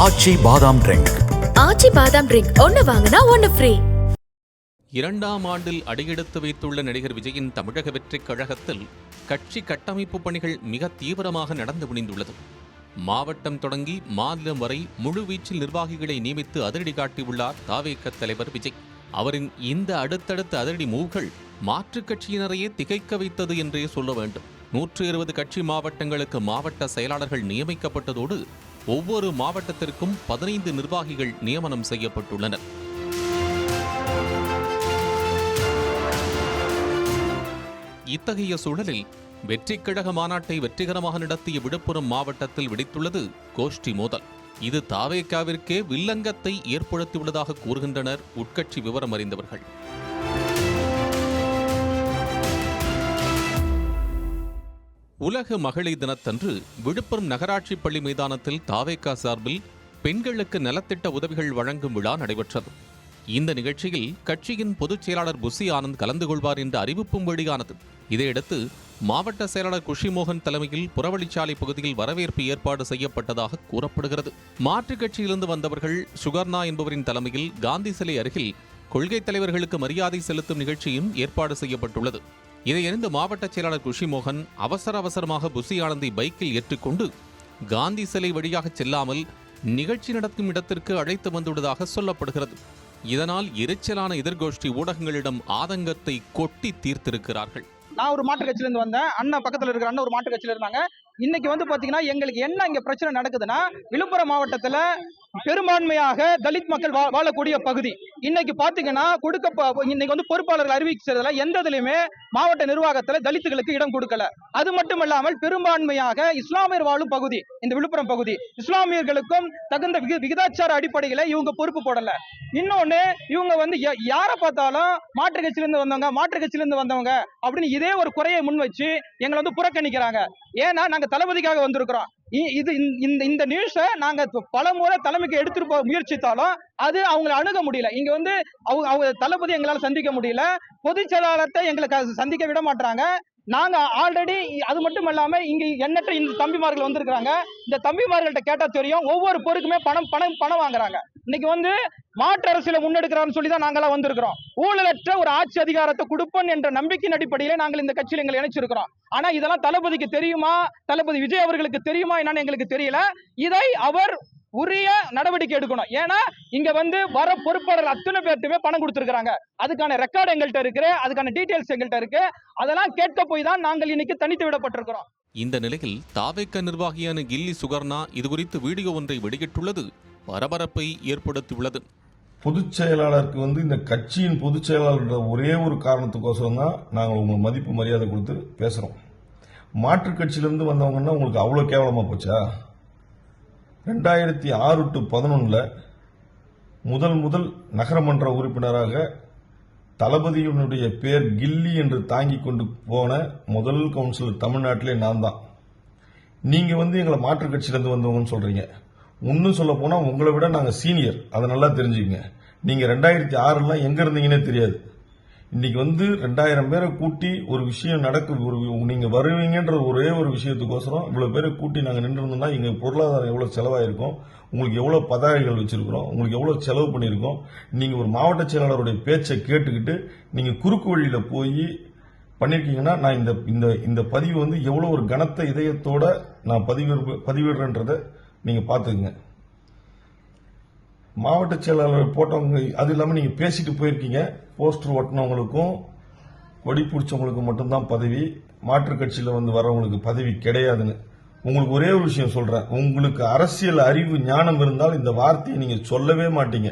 ஆச்சி பாதாம் ட்ரிங்க் ஆச்சி பாதாம் ட்ரிங்க் ஒன்னு வாங்கினா ஒன்னு ஃப்ரீ இரண்டாம் ஆண்டில் அடியெடுத்து வைத்துள்ள நடிகர் விஜயின் தமிழக வெற்றிக் கழகத்தில் கட்சி கட்டமைப்பு பணிகள் மிக தீவிரமாக நடந்து முடிந்துள்ளது. மாவட்டம் தொடங்கி மாநிலம் வரை முழுவீச்சில் நிர்வாகிகளை நியமித்து அதிரடி காட்டியுள்ளார் தாவேக தலைவர் விஜய். அவரின் இந்த அடுத்தடுத்த அதிரடி மூவ்கள் மாற்றுக் கட்சியினரையே திகைக்க வைத்தது என்றே சொல்ல வேண்டும். நூற்று இருபது கட்சி மாவட்டங்களுக்கு மாவட்ட செயலாளர்கள் நியமிக்கப்பட்டதோடு ஒவ்வொரு மாவட்டத்திற்கும் பதினைந்து நிர்வாகிகள் நியமனம் செய்யப்பட்டுள்ளனர். இத்தகைய சூழலில் வெற்றிக் கழக மாநாட்டை வெற்றிகரமாக நடத்திய விழுப்புரம் மாவட்டத்தில் வெடித்துள்ளது கோஷ்டி மோதல். இது தாவேக்காவிற்கே வில்லங்கத்தை ஏற்படுத்தியுள்ளதாக கூறுகின்றனர் உட்கட்சி விவரம் அறிந்தவர்கள். உலக மகளிர் தினத்தன்று விழுப்புரம் நகராட்சி பள்ளி மைதானத்தில் தாவேக்கா சார்பில் பெண்களுக்கு நலத்திட்ட உதவிகள் வழங்கும் விழா நடைபெற்றது. இந்த நிகழ்ச்சியில் கட்சியின் பொதுச் செயலாளர் புசி ஆனந்த் கலந்து கொள்வார் என்ற அறிவிப்பும் வெளியானது. இதையடுத்து மாவட்ட செயலாளர் குஷிமோகன் தலைமையில் புறவழிச்சாலை பகுதியில் வரவேற்பு ஏற்பாடு செய்யப்பட்டதாக கூறப்படுகிறது. மாற்றுக் கட்சியிலிருந்து வந்தவர்கள் சுகர்னா என்பவரின் தலைமையில் காந்தி சிலை அருகில் கொள்கைத் தலைவர்களுக்கு மரியாதை செலுத்தும் நிகழ்ச்சியும் ஏற்பாடு செய்யப்பட்டுள்ளது. இதையறிந்த மாவட்ட செயலாளர் குஷிமோகன் அவசர அவசரமாக புசி ஆனந்தை பைக்கில் ஏற்றுக்கொண்டு காந்தி சிலை வழியாக செல்லாமல் நிகழ்ச்சி நடக்கும் இடத்திற்கு அழைத்து வந்துள்ளதாக சொல்லப்படுகிறது. இதனால் எரிச்சலான எதிர்கோஷ்டி ஊடகங்களிடம் ஆதங்கத்தை கொட்டி தீர்த்திருக்கிறார்கள். நான் ஒரு மாட்டு கட்சியிலேருந்து வந்தேன். அண்ணன் பக்கத்துல இருக்கிற அண்ணன் ஒரு மாட்டு கட்சியில் இருந்தாங்க. இன்னைக்கு வந்து பாத்தீங்கன்னா எங்களுக்கு என்ன இங்க பிரச்சனை நடக்குதுன்னா விழுப்புரம் மாவட்டத்துல பெரும்பான்மையாக தலித் மக்கள் வா- வாழக்கூடிய பகுதி. இன்னைக்கு பாத்தீங்கன்னா கொடுக்க இன்னைக்கு வந்து பொறுப்பாளர்கள் அறிவிக்கிறதுல எந்த இதுலயுமே மாவட்ட நிர்வாகத்துல தலித்துகளுக்கு இடம் கொடுக்கல. அது மட்டும் இல்லாமல் பெரும்பான்மையாக இஸ்லாமியர் வாழும் பகுதி இந்த விழுப்புரம் பகுதி இஸ்லாமியர்களுக்கும் தகுந்த விகிதாச்சார அடிப்படையில இவங்க பொறுப்பு போடல. இன்னொன்னு இவங்க வந்து யாரை பார்த்தாலும் மாற்று கட்சியிலிருந்து வந்தவங்க மாற்று கட்சியிலிருந்து வந்தவங்க அப்படின்னு இதே ஒரு குறையை முன் வச்சு எங்களை வந்து புறக்கணிக்கிறாங்க. ஏன்னா நாங்க தளபதிக்காக வந்திருக்கிறோம். இது இந்த- இந்த இந்த நியூஸை நாங்கள் பல முறை தலைமைக்கு எடுத்துட்டு போக முயற்சித்தாலும் அது அவங்களை அணுக முடியல. இங்கே வந்து அவங்க அவங்க தளபதி எங்களால் சந்திக்க முடியல. பொதுச் செயலாளர்கிட்ட எங்களுக்கு சந்திக்க விட மாட்டாங்க நாங்கள் ஆல்ரெடி அது மட்டும் இல்லாமல் இங்கே எண்ணற்ற இந்த தம்பிமார்கள் வந்திருக்கிறாங்க. இந்த தம்பிமார்கள்ட்ட கேட்டால் தெரியும். ஒவ்வொரு பொருக்குமே பணம் பணம் பணம் வாங்குறாங்க. இன்னைக்கு வந்து மாற்று அரசியல முன்னெடுக்கிறான்னு சொல்லி தான் நாங்களாம் வந்திருக்கிறோம். ஊழலற்ற ஒரு ஆட்சி அதிகாரத்தை கொடுப்பன் என்ற நம்பிக்கையின் அடிப்படையிலே நாங்கள் இந்த கட்சியில் எங்களை இணைச்சிருக்கிறோம். ஆனா இதெல்லாம் தளபதிக்கு தெரியுமா? தளபதி விஜய் அவர்களுக்கு தெரியுமா என்னன்னு எங்களுக்கு தெரியல. இதை அவர் உரிய நடவடிக்கை எடுக்கணும். ஏன்னா இங்க வந்து வர பொறுப்பாளர்கள் அத்தனை பேர்ட்டுமே பணம் கொடுத்துருக்காங்க அதுக்கான ரெக்கார்டு எங்கள்கிட்ட இருக்கு அதுக்கான டீடைல்ஸ் எங்கள்கிட்ட இருக்கு. அதெல்லாம் கேட்க போய் தான் நாங்கள் இன்னைக்கு தனித்து விடப்பட்டிருக்கிறோம். இந்த நிலையில் தாவேக்க நிர்வாகியான கில்லி சுகர்ணா இதுகுறித்து வீடியோ ஒன்றை வெளியிட்டுள்ளது. பரபரப்பை ஏற்படுத்தியுள்ளது. பொதுச் செயலாளருக்கு வந்து இந்த கட்சியின் பொதுச் செயலாளர்ன்ற ஒரே ஒரு காரணத்துக்கோசரம் தான் நாங்கள் உங்களுக்கு மதிப்பு மரியாதை கொடுத்து பேசுகிறோம் மாற்றுக் கட்சியிலேருந்து வந்தவங்கன்னா உங்களுக்கு அவ்வளோ கேவலமாக போச்சா? ரெண்டாயிரத்தி ஆறு டு பதினொன்றில் முதல் முதல் நகரமன்ற உறுப்பினராக தளபதியினுடைய பேர் கில்லி என்று தாங்கி கொண்டு போன முதல் கவுன்சிலர் தமிழ்நாட்டிலே நான் தான் நீங்க வந்து எங்களை மாற்றுக் கட்சியிலேருந்து வந்தவங்கன்னு சொல்றீங்க. இன்னும் சொல்ல போனா உங்களை விட நாங்க சீனியர் அதை நல்லா தெரிஞ்சுக்கங்க. நீங்க ரெண்டாயிரத்தி ஆறுலாம் எங்க இருந்தீங்கன்னே தெரியாது. இன்னைக்கு வந்து ரெண்டாயிரம் பேரை கூட்டி ஒரு விஷயம் நடக்கு ஒரு நீங்க வருவீங்கன்ற ஒரே ஒரு விஷயத்துக்கோசரம் இவ்வளவு பேரை கூட்டி நாங்க நின்று இருந்தோம்னா எங்க பொருளாதாரம் எவ்வளவு செலவாயிருக்கும்? உங்களுக்கு எவ்வளவு பதாகைகள் வச்சிருக்கிறோம்? உங்களுக்கு எவ்வளவு செலவு பண்ணியிருக்கோம்? நீங்க ஒரு மாவட்ட செயலாளருடைய பேச்சை கேட்டுக்கிட்டு நீங்க குறுக்கு வழியில போய் பண்ணிருக்கீங்கன்னா நான் இந்த இந்த இந்த பதிவு வந்து எவ்வளவு ஒரு கனத்த இதயத்தோட நான் பதிவு பதிவிடுறேன்றதை நீங்கள் பார்த்துக்குங்க. மாவட்ட செயலாளர் போட்டவங்க அது இல்லாமல் நீங்கள் பேசிட்டு போயிருக்கீங்க. போஸ்டர் ஒட்டினவங்களுக்கும் கொடி பிடிச்சவங்களுக்கும் மட்டும்தான் பதவி. மாற்றுக் கட்சியில் வந்து வரவங்களுக்கு பதவி கிடையாதுன்னு. உங்களுக்கு ஒரே ஒரு விஷயம் சொல்றேன். உங்களுக்கு அரசியல் அறிவு ஞானம் இருந்தால் இந்த வார்த்தையை நீங்க சொல்லவே மாட்டீங்க.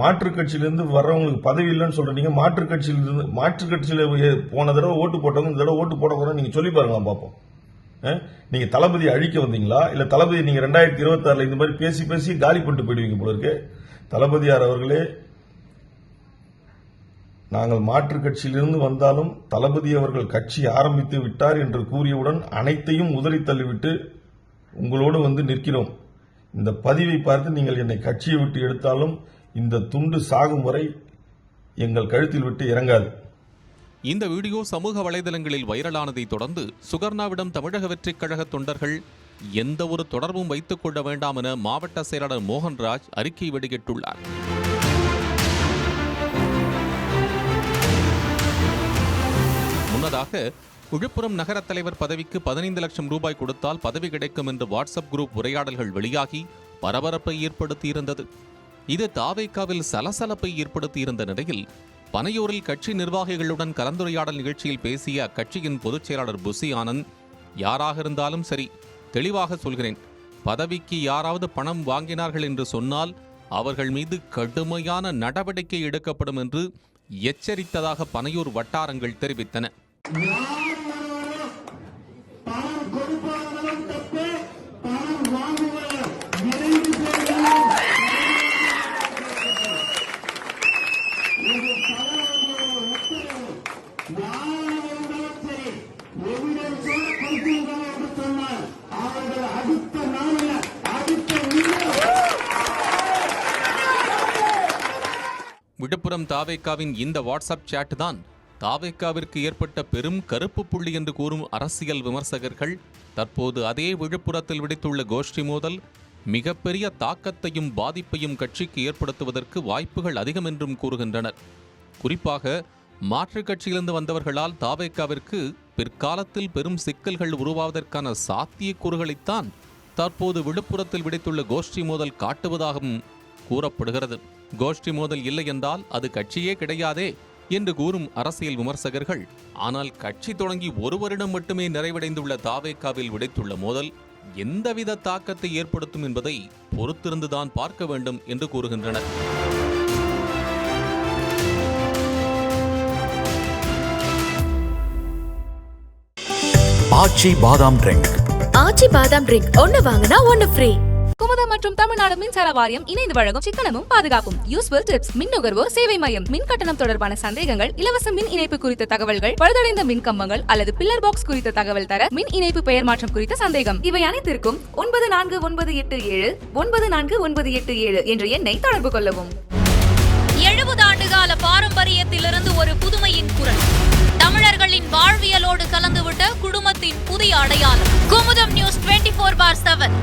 மாற்றுக் கட்சியிலிருந்து வர்றவங்களுக்கு பதவி இல்லைன்னு சொல்கிறீங்க மாற்றுக் கட்சியிலிருந்து மாற்றுக் கட்சியில போன தடவை ஓட்டு போட்டவங்க இந்த தடவை ஓட்டு போடக்கூடாது நீங்கள் நீங்க சொல்லி பாருங்களா பார்ப்போம். நீங்கள் நீங்க தளபதி அழிக்க வந்தீங்களா? இல்ல தளபதி நீங்க ரெண்டாயிரத்தி இருபத்தி ஆறுல இந்த மாதிரி பேசி பேசி காலி பண்ணிட்டு போயிடுவீங்க போல இருக்கு. தளபதியார் அவர்களே நாங்கள் மாற்றுக் கட்சியிலிருந்து வந்தாலும் தளபதி அவர்கள் கட்சி ஆரம்பித்து விட்டார் என்று கூறியவுடன் அனைத்தையும் உதறி தள்ளிவிட்டு உங்களோடு வந்து நிற்கிறோம். இந்த பதிவை பார்த்து நீங்கள் என்னை கட்சியை விட்டு எடுத்தாலும் இந்த துண்டு சாகும் வரை எங்கள் கழுத்தில் விட்டு இறங்காது. இந்த வீடியோ சமூக வலைதளங்களில் வைரலானதை தொடர்ந்து சுகர்ணாவிடம் தமிழக வெற்றிக் கழக தொண்டர்கள் எந்த ஒரு தொடர்பும் வைத்துக் கொள்ள வேண்டாம் என மாவட்ட செயலாளர் மோகன்ராஜ் அறிக்கை வெளியிட்டுள்ளார். முன்னதாக விழுப்புரம் நகர தலைவர் பதவிக்கு பதினைந்து லட்சம் ரூபாய் கொடுத்தால் பதவி கிடைக்கும் என்று வாட்ஸ்அப் குரூப் உரையாடல்கள் வெளியாகி பரபரப்பை ஏற்படுத்தியிருந்தது. இது தாவேக்காவில் சலசலப்பை ஏற்படுத்தியிருந்த நிலையில் பனையூரில் கட்சி நிர்வாகிகளுடன் கலந்துரையாடல் நிகழ்ச்சியில் பேசிய அக்கட்சியின் பொதுச் செயலாளர் புசி ஆனந்த் யாராக இருந்தாலும் சரி தெளிவாக சொல்கிறேன். பதவிக்கு யாராவது பணம் வாங்கினார்கள் என்று சொன்னால் அவர்கள் மீது கடுமையான நடவடிக்கை எடுக்கப்படும் என்று எச்சரித்ததாக பனையூர் வட்டாரங்கள் தெரிவித்தன. விழுப்புரம் தாவேக்காவின் இந்த வாட்ஸ்அப் சேட் தான் தாவேக்காவிற்கு ஏற்பட்ட பெரும் கருப்பு புள்ளி என்று கூறும் அரசியல் விமர்சகர்கள் தற்போது அதே விழுப்புரத்தில் விடுத்துள்ள கோஷ்டி மோதல் மிகப்பெரிய தாக்கத்தையும் பாதிப்பையும் கட்சிக்கு ஏற்படுத்துவதற்கு வாய்ப்புகள் அதிகம் என்றும் கூறுகின்றனர். குறிப்பாக மாற்றுக் கட்சியிலிருந்து வந்தவர்களால் தாவேக்காவிற்கு பிற்காலத்தில் பெரும் சிக்கல்கள் உருவாவதற்கான சாத்தியக்கூறுகளைத்தான் தற்போது விழுப்புரத்தில் விடுத்துள்ள கோஷ்டி மோதல் காட்டுவதாகவும் கூறப்படுகிறது. கோஷ்டி மோதல் இல்லை என்றால் அது கட்சியே கிடையாதே என்று கூறும் அரசியல் விமர்சகர்கள். ஆனால் கட்சி தொடங்கி ஒரு வருடம் மட்டுமே நிறைவடைந்துள்ள தாவேக்காவில் விடைத்துள்ள மோதல் எந்தவித தாக்கத்தை ஏற்படுத்தும் என்பதை பொறுத்திருந்துதான் பார்க்க வேண்டும் என்று கூறுகின்றனர். ஆச்சி பாதாம் ட்ரிங்க். ஆச்சி பாதாம் ட்ரிங்க் ஒன்னு வாங்கினா ஒன்னு ஃப்ரீ. குமுதம் மற்றும் தமிழ்நாடு மின்சார வாரியம் இணைந்து வழங்கும் சிக்கனமும் பாதுகாப்பும். யூஸ்ஃபுல் டிப்ஸ் மின் நுகர்வோர் சேவை மையம் மின் கட்டணம் தொடர்பான சந்தேகங்கள் இலவச மின் இணைப்பு குறித்த தகவல்கள் பழுதடைந்த மின் கம்பங்கள் அல்லது பில்லர் பாக்ஸ் குறித்த தகவல் தர மின் இணைப்பு பெயர் மாற்றம் குறித்த சந்தேகம். இவை அனைத்திற்கும் ஒன்பது நான்கு ஒன்பது எட்டு ஏழு ஒன்பது நான்கு ஒன்பது எட்டு ஏழு என்ற எண்ணை தொடர்பு கொள்ளவும். எழுபது ஆண்டுகால பாரம்பரியத்திலிருந்து ஒரு புதுமையின் குரல். தமிழர்களின் வாழ்வியலோடு கலந்துவிட்ட குடும்பத்தின் புதிய அடையாளம். Kumudam news twenty four by seven